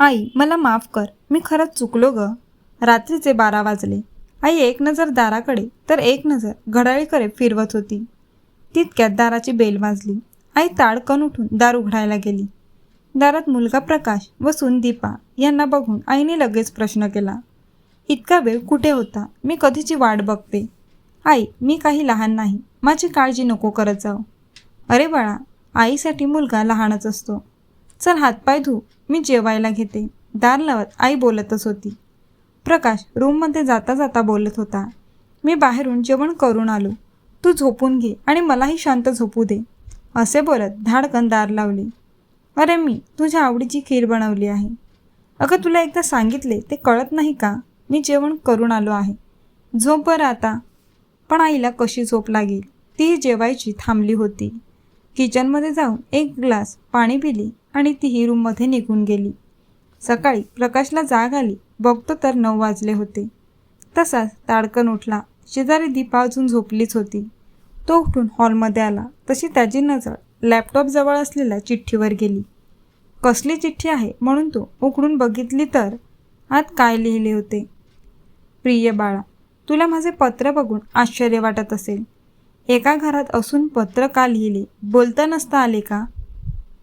आई मला माफ कर. मी खरंच चुकलो ग. रात्रीचे बारा वाजले. आई एक नजर दाराकडे तर एक नजर घड्याळीकडे फिरवत होती. तितक्यात दाराची बेल वाजली. आई ताडकन उठून दार उघडायला गेली. दारात मुलगा प्रकाश व सून दीपा यांना बघून आईने लगेच प्रश्न केला. इतका वेळ कुठे होता? मी कधीची वाट बघते? आई मी काही लहान नाही. माझी काळजी नको करत जाऊ. अरे बाळा आईसाठी मुलगा लहानच असतो. चल हातपाय धू मी जेवायला घेते. दार लावत आई बोलतच होती. प्रकाश रूममध्ये जाता जाता बोलत होता मी बाहेरून जेवण करून आलो. तू झोपून घे आणि मलाही शांत झोपू दे. असे बोलत धाडकन दार लावले. अरे मी तुझ्या आवडीची खीर बनवली आहे. अगं तुला एकदा सांगितले ते कळत नाही का? मी जेवण करून आलो आहे. झोप बरं आता. पण आईला कशी झोप लागेल? ती जेवायची थांबली होती. किचनमध्ये जाऊन एक ग्लास पाणी पिली आणि तीही रूममध्ये निघून गेली. सकाळी प्रकाशला जाग आली. बघतो तर नऊ वाजले होते. तसाच ताडकन उठला. शेजारी दीपा अजून झोपलीच होती. तो उठून हॉलमध्ये आला. तशी त्याची नजर लॅपटॉपजवळ असलेल्या चिठ्ठीवर गेली. कसली चिठ्ठी आहे म्हणून तो उघडून बघितली तर आत काय लिहिले होते? प्रिय बाळा तुला माझे पत्र बघून आश्चर्य वाटत असेल. एका घरात असून पत्र का लिहिले? बोलता नसता आले का?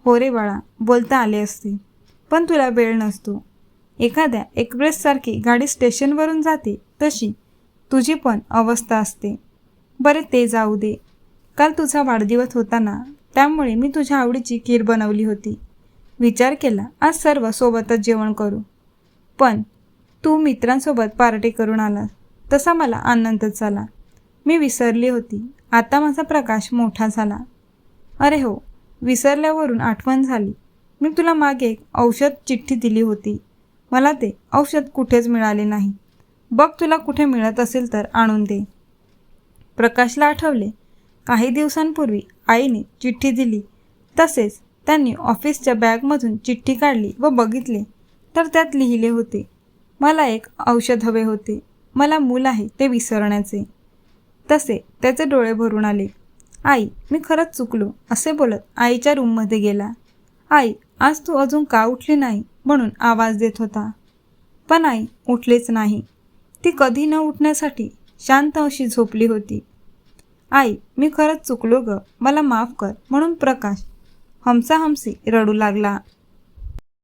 हो रे बाळा बोलता आले असते. पण तुला वेळ नसतो. एखाद्या एक्सप्रेससारखी गाडी स्टेशनवरून जाते तशी. तुझी पण अवस्था असते. बरे ते जाऊ दे. काल तुझा वाढदिवस होता ना त्यामुळे मी तुझ्या आवडीची खीर बनवली होती. विचार केला आज सर्व सोबतच जेवण करू. पण तू मित्रांसोबत पार्टी करून आलास. तसा मला आनंदच झाला. मी विसरली होती. आता माझा प्रकाश मोठा झाला. अरे हो विसरल्यावरून आठवण झाली. मी तुला मागे एक औषध चिठ्ठी दिली होती. मला ते औषध कुठेच मिळाले नाही. बघ तुला कुठे मिळत असेल तर आणून दे. प्रकाशला आठवले. काही दिवसांपूर्वी आईने चिठ्ठी दिली. तसेच त्यांनी ऑफिसच्या बॅगमधून चिठ्ठी काढली व बघितले. तर त्यात लिहिले होते मला एक औषध हवे होते. मला मूल आहे ते विसरण्याचे. तसे त्याचे डोळे भरून आले. आई मी खरंच चुकलो असे बोलत आईच्या रूममध्ये गेला. आई आज तू अजून का उठली नाही? म्हणून आवाज देत होता. पण आई उठलीच नाही. ती कधी न उठण्यासाठी शांत अशी झोपली होती. आई मी खरंच चुकलो ग मला माफ कर म्हणून प्रकाश हमसा हमसी रडू लागला.